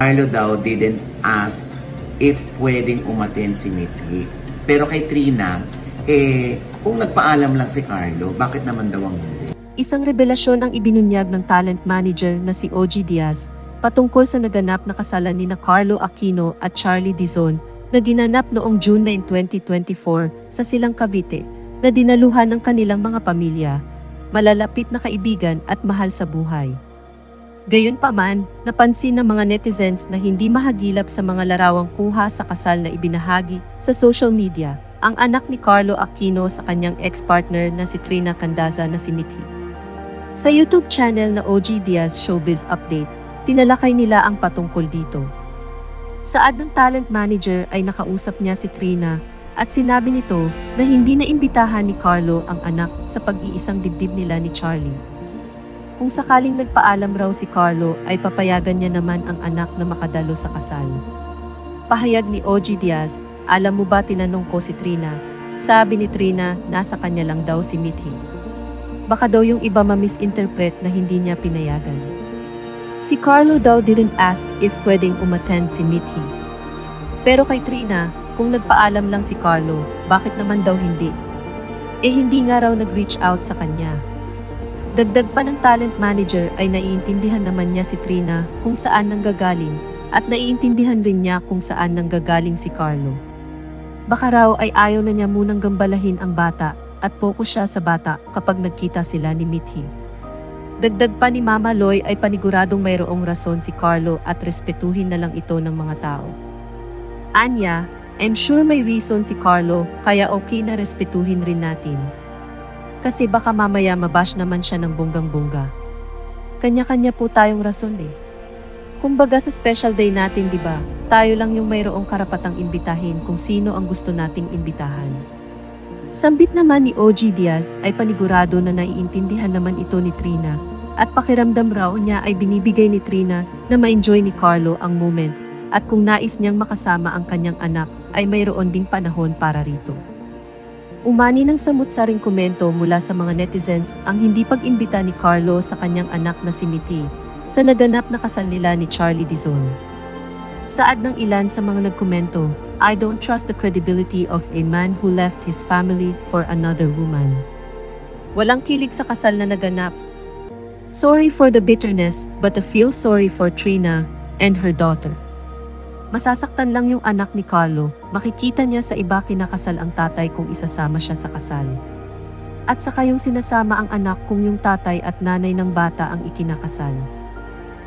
Carlo daw didn't ask if pwedeng umaten si Mithi. Pero kay Trina, eh, kung nagpaalam lang si Carlo, bakit naman daw ang hindi? Isang revelasyon ang ibinunyag ng talent manager na si OG Diaz patungkol sa naganap na kasalan ni na Carlo Aquino at Charlie Dizon na ginanap noong June 9, 2024 sa Silang Cavite na dinaluhan ng kanilang mga pamilya, malalapit na kaibigan at mahal sa buhay. Gayunpaman, napansin ng mga netizens na hindi mahagilap sa mga larawang kuha sa kasal na ibinahagi sa social media ang anak ni Carlo Aquino sa kanyang ex-partner na si Trina Candaza na si Mithi. Sa YouTube channel na OG Diaz Showbiz Update, tinalakay nila ang patungkol dito. Saad ng talent manager ay nakausap niya si Trina at sinabi nito na hindi na imbitahan ni Carlo ang anak sa pag-iisang dibdib nila ni Charlie. Kung sakaling nagpaalam raw si Carlo ay papayagan niya naman ang anak na makadalo sa kasal. Pahayag ni OG Diaz, alam mo ba tinanong ko si Trina? Sabi ni Trina, nasa kanya lang daw si Mithi. Baka daw yung iba ma-misinterpret na hindi niya pinayagan. Si Carlo daw didn't ask if pwedeng umattend si Mithi. Pero kay Trina, kung nagpaalam lang si Carlo, bakit naman daw hindi? Eh hindi nga raw nag-reach out sa kanya. Dagdag pa ng talent manager ay naiintindihan naman niya si Trina kung saan nanggagaling at naiintindihan rin niya kung saan nanggagaling si Carlo. Baka raw ay ayaw na niya munang gambalahin ang bata at focus siya sa bata kapag nagkita sila ni Mithi. Dagdag pa ni Mama Loy ay paniguradong mayroong rason si Carlo at respetuhin na lang ito ng mga tao. Anya, I'm sure may reason si Carlo kaya okay na respetuhin rin natin. Kasi baka mamaya mabash naman siya ng bonggang-bongga. Kanya-kanya po tayong rason eh. Kumbaga sa special day natin, di ba? Tayo lang yung mayroong karapatang imbitahin kung sino ang gusto nating imbitahan. Sambit naman ni OG Diaz ay panigurado na naiintindihan naman ito ni Trina at pakiramdam raw niya ay binibigay ni Trina na ma-enjoy ni Carlo ang moment at kung nais niyang makasama ang kanyang anak ay mayroon ding panahon para rito. Umani ng samut-saring komento mula sa mga netizens ang hindi pag-imbita ni Carlo sa kanyang anak na si Mithi sa naganap na kasal nila ni Charlie Dizon. Saad ng ilan sa mga nagkomento, I don't trust the credibility of a man who left his family for another woman. Walang kilig sa kasal na naganap. Sorry for the bitterness, but I feel sorry for Trina and her daughter. Masasaktan lang yung anak ni Carlo, makikita niya sa iba kinakasal ang tatay kung isasama siya sa kasal. At saka yung sinasama ang anak kung yung tatay at nanay ng bata ang ikinakasal.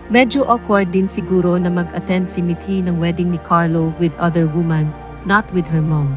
Medyo awkward din siguro na mag-attend si Mithi ng wedding ni Carlo with other woman, not with her mom.